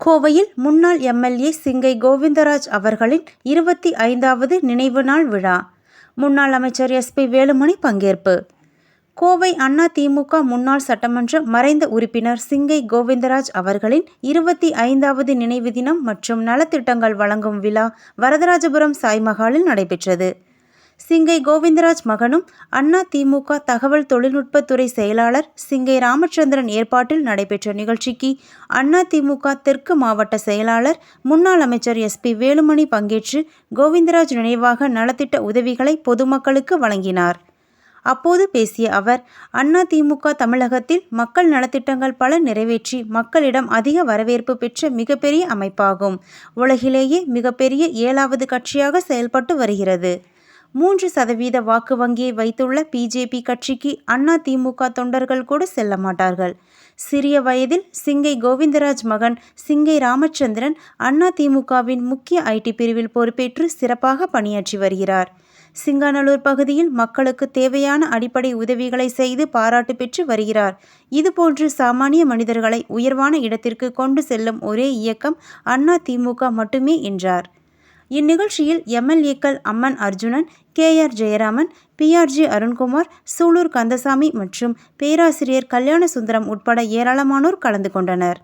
கோவையில் முன்னாள் எம்எல்ஏ சிங்கை கோவிந்தராஜ் அவர்களின் இருபத்தி ஐந்தாவது நினைவு நாள் விழா. முன்னாள் அமைச்சர் எஸ்பி வேலுமணி பங்கேற்பு. கோவை அண்ணா திமுக முன்னாள் சட்டமன்ற மறைந்த உறுப்பினர் சிங்கை கோவிந்தராஜ் அவர்களின் இருபத்தி ஐந்தாவது நினைவு தினம் மற்றும் நலத்திட்டங்கள் வழங்கும் விழா வரதராஜபுரம் சாய்மகாலில் நடைபெற்றது. சிங்கை கோவிந்தராஜ் மகனும் அண்ணா திமுக தகவல் தொழில்நுட்பத்துறை செயலாளர் சிங்கை ராமச்சந்திரன் ஏற்பாட்டில் நடைபெற்ற நிகழ்ச்சிக்கு அண்ணா திமுக தெற்கு மாவட்ட செயலாளர் முன்னாள் அமைச்சர் எஸ்பி வேலுமணி பங்கேற்று கோவிந்தராஜ் நினைவாக நலத்திட்ட உதவிகளை பொதுமக்களுக்கு வழங்கினார். அப்போது பேசிய அவர் அண்ணா திமுக தமிழகத்தில் மக்கள் நலத்திட்டங்கள் பல நிறைவேற்றி மக்களிடம் அதிக வரவேற்பு பெற்ற மிகப்பெரிய அமைப்பாகும். உலகிலேயே மிகப்பெரிய ஏழாவது கட்சியாக செயல்பட்டு வருகிறது. மூன்று சதவீத வாக்கு வங்கியை வைத்துள்ள பிஜேபி கட்சிக்கு அண்ணா திமுக தொண்டர்கள் கூட செல்ல மாட்டார்கள். சிறிய வயதில் சிங்கை கோவிந்தராஜ் மகன் சிங்கை ராமச்சந்திரன் அண்ணா திமுகவின் முக்கிய ஐடி பிரிவில் பொறுப்பேற்று சிறப்பாக பணியாற்றி வருகிறார். சிங்காநல்லூர் பகுதியில் மக்களுக்கு தேவையான அடிப்படை உதவிகளை செய்து பாராட்டு பெற்று வருகிறார். இதுபோன்று சாமானிய மனிதர்களை உயர்வான இடத்திற்கு கொண்டு செல்லும் ஒரே இயக்கம் அண்ணா திமுக மட்டுமே என்றார். இந்நிகழ்ச்சியில் எம்எல்ஏக்கள் Amman Arjunan K R Jayaraman PRG Arunkumar Sulur Kandasamy மற்றும் பேராசிரியர் கல்யாண சுந்தரம் உட்பட ஏராளமானோர் கலந்து கொண்டனர்.